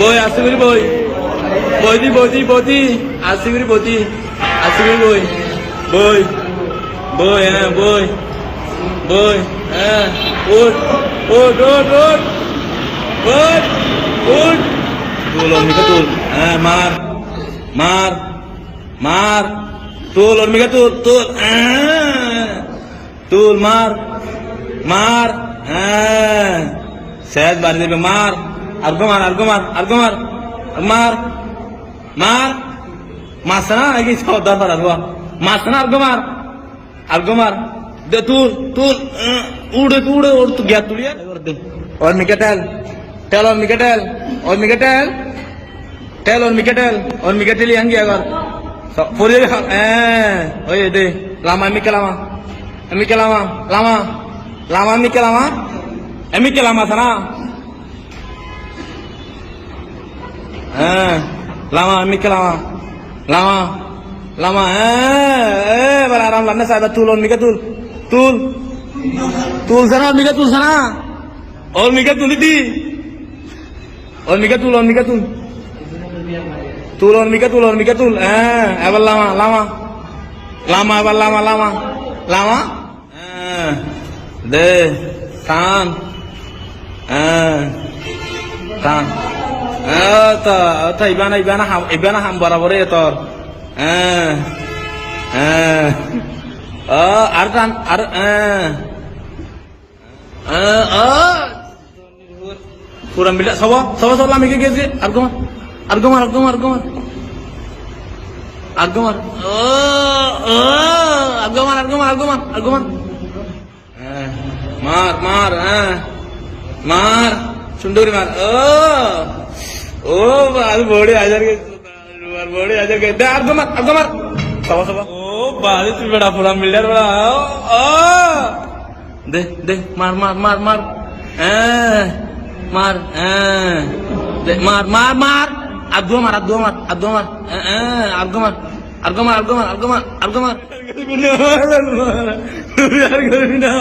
বই আসতে করি বই। বইদি বইদি বইদি আসতে করি বইদি আসতে করি বই। বই। বই হ্যাঁ বই। বই হ্যাঁ। উঠ উঠ উঠ উঠ। উঠ উঠ। তুল অর্মিকা তুল। হ্যাঁ মার। মার। মার। তুল অর্মিকা তুল তুল। হ্যাঁ। তুল মার। মার। হ্যাঁ। শেষ বাড়ি দেবে মার। আর্গো মার আর্গো মার আর্গো মার মার মার মাছ না নাকি সর্দার পাড়ার হওয়া মাছ না আর্গো মার আর্গো মার দে তুল তুল উড়ে উড়ে ওর তো গ্যাস তুলিয়া ওর মিকে টেল টেল ওর মিকে টেল, ওর মিকে টেল টেল ওর মিকে টেল, ওর মিকে টেলি হাঙ্গি আগর। পরে হ্যাঁ ওই দে, লামা, মিকে লামা মিকে লামা লামা লামা, মিকে হ্যাঁ লামা, মিকে লামা লামা লামা হ্যাঁ এবার আরাম লাগনা সাহেব তুল, ওর মিকে তুল তুল। তুলছে না, ওর মিকে তুলছে না? ওর মিকে তুলি দি ওর মিকে তুল, ওর মিকে তুল। তুল, ওর মিকে তুল, ওর মিকে তুল হ্যাঁ এবার লামা লামা। লামা, এবার লামা লামা লামা। হ্যাঁ দে, টান। হ্যাঁ টান। তো ইবানা ইবানা হাম ইবানা হাম বরাবরে তোর হ্যাঁ হ্যাঁ ও আর টান আর হ্যাঁ হ্যাঁ ও Kurang bila sawa, sawa sawa lami ke geze, argomar, argomar, argomar, argomar, argomar, oh, oh, argomar, argomar, argomar, argomar, eh, mar, mar, eh, mar, sunduri mar, oh, oh, baru ഓ അത് ബോഡി ആചാര്യ ബോഡി ആചാര്യ അർദ്ധമാർ അർദ്ധമാർ സഭ സഭ ഓ ബാധിച്ചു ബേടാ പുറ Miller ബേടാ ഓ दे दे मार मार मार मार। आ, मार आ, दे मार मार मार। अर्गो मार अर्गो मार अर्गो मार। अर्गो मार अर्गो मार अर्गो मार अर्गो मार अर्गो मार यार गर्मी ना